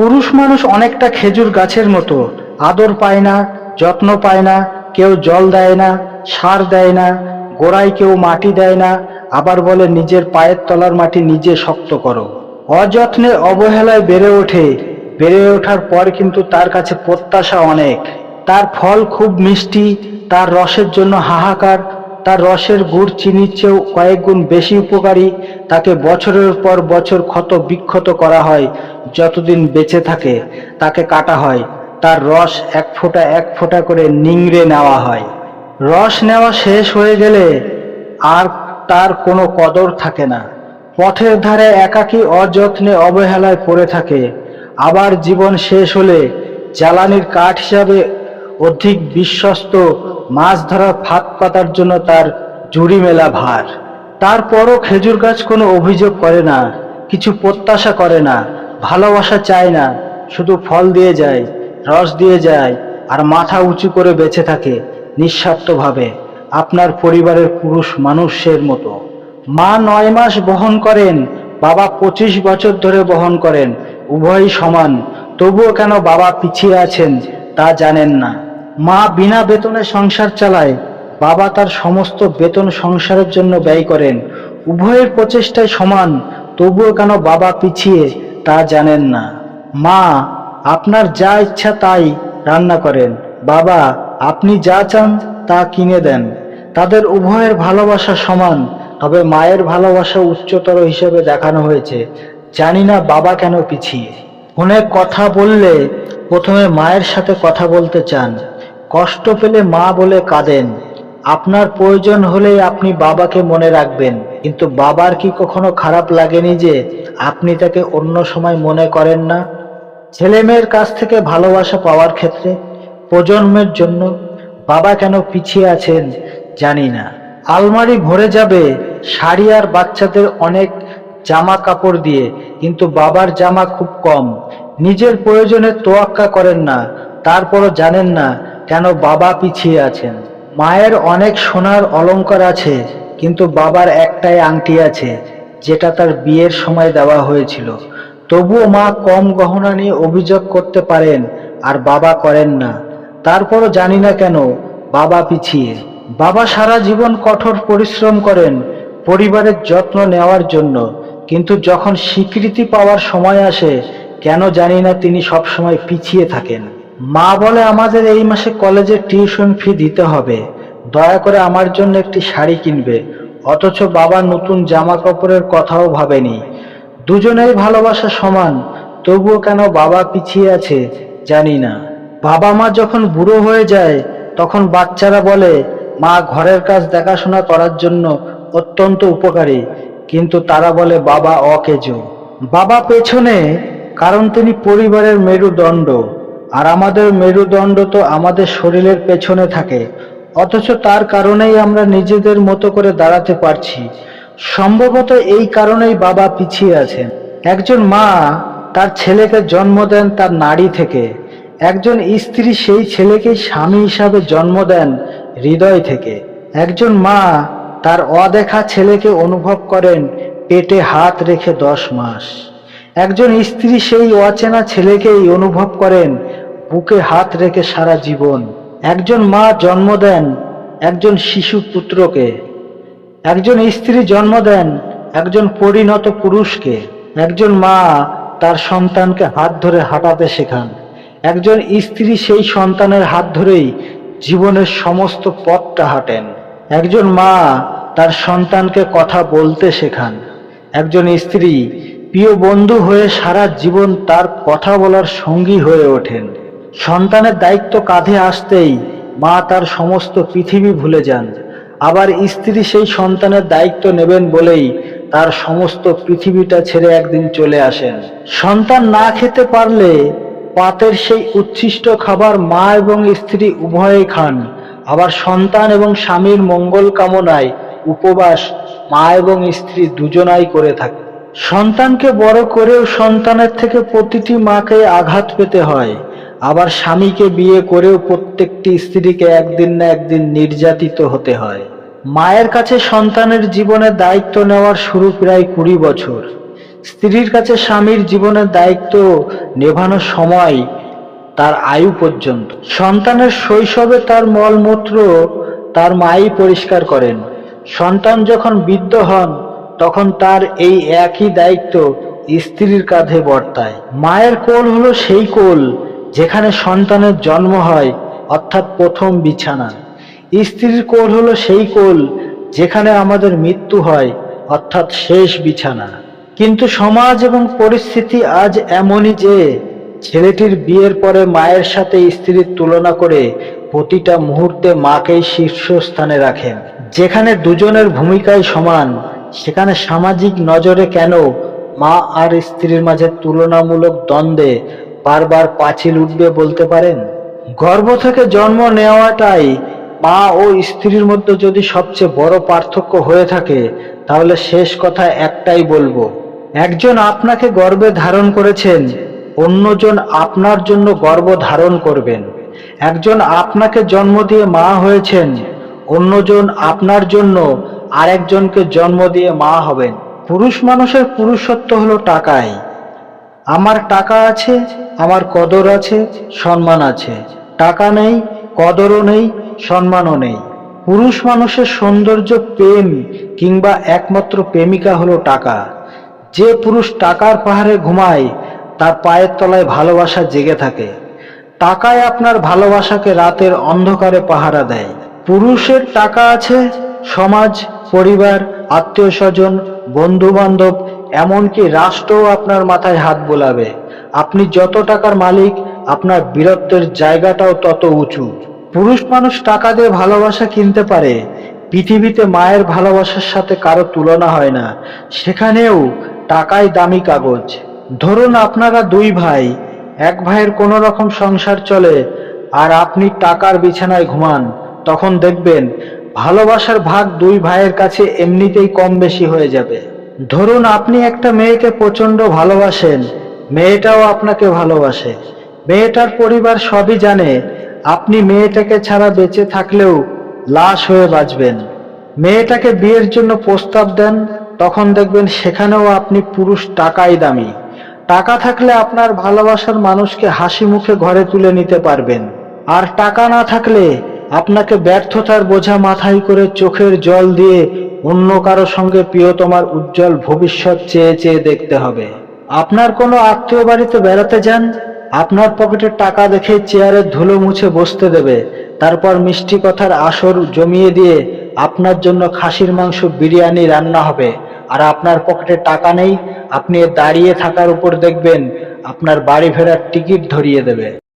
পুরুষ মানুষ অনেকটা খেজুর গাছের মতো। আদর পায় না, যত্ন পায় না, কেউ জল দেয় না, সার দেয় না, গোড়ায় কেউ মাটি দেয় না, আবার বলে নিজের পায়ের তলার মাটি নিজে শক্ত করো। অযত্নে অবহেলায় বেড়ে ওঠে, বেড়ে ওঠার পর কিন্তু তার কাছে প্রত্যাশা অনেক। তার ফল খুব মিষ্টি, তার রসের জন্য হাহাকার তার রসের গুড় চিনির চেয়েও কয়েক গুণ বেশি উপকারী, তাকে বছরের পর বছর ক্ষত বিক্ষত করা হয়, যতদিন বেঁচে থাকে, তাকে কাটা হয়। তার রস এক ফোঁটা এক ফোঁটা করে নিংড়ে নেওয়া হয়। রস নেওয়া শেষ হয়ে গেলে আর তার কোনো কদর থাকে না। পথের ধারে একাকী অযত্নে অবহেলায় পড়ে থাকে। আবার জীবন শেষ হলে জ্বালানির কাঠ হিসাবে অধিক বিশ্বস্ত, মাছ ধরার ফাঁদ পাতার জন্য তার জুড়ি মেলা ভার। তারপরও খেজুর গাছ কোনো অভিযোগ করে না, কিছু প্রত্যাশা করে না, ভালোবাসা চায় না, শুধু ফল দিয়ে যায়, রস দিয়ে যায়, আর মাথা উঁচু করে বেঁচে থাকে নিঃস্বার্থভাবে, আপনার পরিবারের পুরুষ মানুষের মতো। মা নয় মাস বহন করেন, বাবা পঁচিশ বছর ধরে বহন করেন, উভয়ই সমান, তবুও কেন বাবা পিছিয়ে আছেন তা জানেন না। মা বিনা বেতনে সংসার চালায়, বাবা তার সমস্ত বেতন সংসারের জন্য ব্যয় করেন। উভয়ের প্রচেষ্টায় সমান, তবুও কেন বাবা পিছিয়ে তা জানেন না। মা, আপনার যা ইচ্ছা তাই রান্না করেন। বাবা, আপনি যা চান তা কিনে দেন। তাদের উভয়ের ভালোবাসা সমান, তবে মায়ের ভালোবাসা উচ্চতর হিসেবে দেখানো হয়েছে। জানি না বাবা কেন পিছিয়ে। ফোনে কথা বললে প্রথমে মায়ের সাথে কথা বলতে চান। কষ্ট পেলে মা বলে কাঁদেন, আপনার প্রয়োজন হলেই আপনি বাবাকে মনে রাখবেন, কিন্তু বাবার কি কখনো খারাপ লাগেনি যে আপনি তাকে অন্য সময় মনে করেন না? ছেলেমেয়ের কাছ থেকে ভালোবাসা পাওয়ার ক্ষেত্রে প্রজন্মের জন্য বাবা কেন পিছিয়ে আছেন জানি না। আলমারি ভরে যাবে শাড়ি আর বাচ্চাদের অনেক জামা কাপড় দিয়ে, কিন্তু বাবার জামা খুব কম। নিজের প্রয়োজনে তোয়াক্কা করেন না, তারপরও জানেন না কেন বাবা পিছিয়ে আছেন? মায়ের অনেক সোনার অলংকার আছে, কিন্তু বাবার একটাই আংটি আছে, যেটা তার বিয়ের সময় দেওয়া হয়েছিল। তবুও মা কম গহনা নিয়ে অভিযোগ করতে পারেন, আর বাবা করেন না। তারপরও জানি না কেন বাবা পিছিয়ে। বাবা সারা জীবন কঠোর পরিশ্রম করেন, পরিবারের যত্ন নেওয়ার জন্য, কিন্তু যখন স্বীকৃতি পাওয়ার সময় আসে, কেন জানি না তিনি সবসময় পিছিয়ে থাকেন। মা বলে আমাদের এই মাসে কলেজে টিউশন ফি দিতে হবে। দয়া করে আমার জন্য একটি শাড়ি কিনবে। অথচ বাবা নতুন জামা কাপড়ের কথাও ভাবেনি। দুজনেই ভালোবাসা সমান, তবুও কেন বাবা পিছিয়ে আছে জানি না। বাবা মা যখন বুড়ো হয়ে যায়, তখন বাচ্চারা বলে, মা, ঘরের কাজ দেখাশোনা করার জন্য অত্যন্ত উপকারী। কিন্তু তারা বলে, বাবা অকেজ। বাবা পেছনে, কারণ তিনি পরিবারের মেরুদণ্ড। আর আমাদের মেরুদণ্ড তো আমাদের শরীরের পেছনে থাকে, অথচ তার কারণেই আমরা নিজেদের মতো করে দাঁড়াতে পারছি। সম্ভবত এই কারণেই বাবা পিছিয়ে আছেন। একজন মা তার ছেলেকে জন্ম দেন তার নারী থেকে, একজন স্ত্রী সেই ছেলেকে স্বামী হিসাবে জন্ম দেন হৃদয় থেকে, একজন মা তার অদেখা ছেলেকে অনুভব করেন পেটে হাত রেখে দশ মাস, একজন স্ত্রী সেই অচেনা ছেলেকেই অনুভব করেন বুকে হাত রেখে সারা জীবন। একজন মা জন্ম দেন, একজন শিশু পুত্রকে। একজন স্ত্রী জন্ম দেন, একজন পরিণত পুরুষকে। একজন মা তার সন্তানকে হাত ধরে হাঁটাতে শেখান। একজন স্ত্রী সেই সন্তানের হাত ধরেই জীবনের সমস্ত পথটা হাঁটেন। একজন মা তার সন্তানকে কথা বলতে শেখান। একজন স্ত্রী প্রিয় বন্ধু হয়ে সারা জীবন তার কথা বলার সঙ্গী হয়ে ওঠেন। সন্তানের দায়িত্ব কাঁধে আসতেই মা তার সমস্ত পৃথিবী ভুলে যান। আবার স্ত্রী সেই সন্তানের দায়িত্ব নেবেন বলেই তার সমস্ত পৃথিবীটা ছেড়ে একদিন চলে আসেন। সন্তান না খেতে পারলে পাতের সেই উচ্ছিষ্ট খাবার মা এবং স্ত্রী উভয়ে খান। আবার সন্তান এবং স্বামীর মঙ্গল কামনায় উপবাস মা এবং স্ত্রী দুজনাই করে থাকে। সন্তানকে বড় করেও সন্তানের থেকে প্রতিটি মাকে আঘাত পেতে হয়। আবার স্বামীকে বিয়ে করেও প্রত্যেকটি স্ত্রীকে একদিন না একদিন নির্যাতিত হতে হয়। মায়ের কাছে সন্তানের জীবনে দায়িত্ব নেওয়ার শুরু প্রায় কুড়ি বছর। স্ত্রীর কাছে স্বামীর জীবনের দায়িত্ব নেভানোর সময় তার আয়ু পর্যন্ত। সন্তানের শৈশবে তার মলমূত্র তার মাই পরিষ্কার করেন। সন্তান যখন বৃদ্ধ হন, তখন তার এই একই দায়িত্ব স্ত্রীর কাঁধে বর্তায়। মায়ের কোল হলো সেই কোল যেখানে সন্তানের জন্ম হয়, অর্থাৎ প্রথম বিছানা। স্ত্রীর কোল হলো সেই কোল যেখানে আমাদের মৃত্যু হয়, অর্থাৎ শেষ বিছানা। কিন্তু সমাজ এবং পরিস্থিতি আজ এমনই যে, ছেলেটির বিয়ের পরে মায়ের সাথে স্ত্রীর তুলনা করে প্রতিটা মুহূর্তে মাকেই শীর্ষস্থানে রাখেন। যেখানে দুজনের ভূমিকাই সমান, সেখানে সামাজিক নজরে কেন মা আর স্ত্রীর মাঝে তুলনামূলক দ্বন্দ্বে বারবার পাঁচিল উঠবে বলতে পারেন? গর্ভ থেকে জন্ম নেওয়াটাই মা ও স্ত্রীর মধ্যে যদি সবচেয়ে বড় পার্থক্য হয়ে থাকে, তাহলে শেষ কথা একটাই বলব। একজন আপনাকে গর্বে ধারণ করেছেন, অন্যজন আপনার জন্য গর্ব ধারণ করবেন। একজন আপনাকে জন্ম দিয়ে মা হয়েছেন, অন্যজন আপনার জন্য আরেকজনকে জন্ম দিয়ে মা হবেন। পুরুষ মানুষের পুরুষত্ব হলো টাকায় আমার টাকা আছে? আমার কদর আছে, সম্মান আছে। টাকা নেই, কদরও নেই, সম্মানও নেই। পুরুষ মানুষের সৌন্দর্য প্রেম কিংবা একমাত্র প্রেমিকা হলো টাকা। যে পুরুষ টাকার পাহাড়ে ঘুমায়, তার পায়ের তলায় ভালোবাসা জেগে থাকে। টাকায় আপনার ভালোবাসাকে রাতের অন্ধকারে পাহারা দেয়। পুরুষের টাকা আছে, সমাজ, পরিবার, আত্মীয় স্বজন বন্ধু বান্ধব এমনকি রাষ্ট্রও আপনার মাথায় হাত বোলাবে। আপনি যত টাকার মালিক, আপনার বীরত্বের জায়গাটাও তত উঁচু। পুরুষ মানুষ টাকা দিয়ে ভালোবাসা কিনতে পারে, পৃথিবীতে মায়ের ভালোবাসার সাথে কারও তুলনা হয় না। সেখানেও টাকাই দামি কাগজ। ধরুন আপনারা দুই ভাই, এক ভাইয়ের কোনো রকম সংসার চলে আর আপনি টাকার বিছানায় ঘুমান, তখন দেখবেন ভালোবাসার ভাগ দুই ভাইয়ের কাছে এমনিতেই কম বেশি হয়ে যাবে। ধরুন আপনি একটা মেয়েকে প্রচণ্ড ভালোবাসেন মেয়েটাও আপনাকে ভালোবাসে। মেয়েটার পরিবার সবই জানে, আপনি মেয়েটাকে ছাড়া বেঁচে থাকলেও লাশ হয়ে বাঁচবেন। মেয়েটাকে বিয়ের জন্য প্রস্তাব দেন, তখন দেখবেন সেখানেও আপনি পুরুষ টাকাই দামি। টাকা থাকলে আপনার ভালোবাসার মানুষকে হাসি মুখে ঘরে তুলে নিতে পারবেন। আর টাকা না থাকলে আপনাকে ব্যর্থতার বোঝা মাথায় করে চোখের জল দিয়ে অন্য কারও সঙ্গে প্রিয়তমার উজ্জ্বল ভবিষ্যৎ চেয়ে চেয়ে দেখতে হবে। আপনার কোনো আত্মীয় বাড়িতে বেড়াতে যান? আপনার পকেটের টাকা দেখে চেয়ারের ধুলো মুছে বসতে দেবে। তারপর মিষ্টি কথার আসর জমিয়ে দিয়ে আপনার জন্য খাসির মাংস বিরিয়ানি রান্না হবে। আর আপনার পকেটে টাকা নেই, আপনি দাঁড়িয়ে থাকার উপর দেখবেন আপনার বাড়ি ফেরার টিকিট ধরিয়ে দেবে।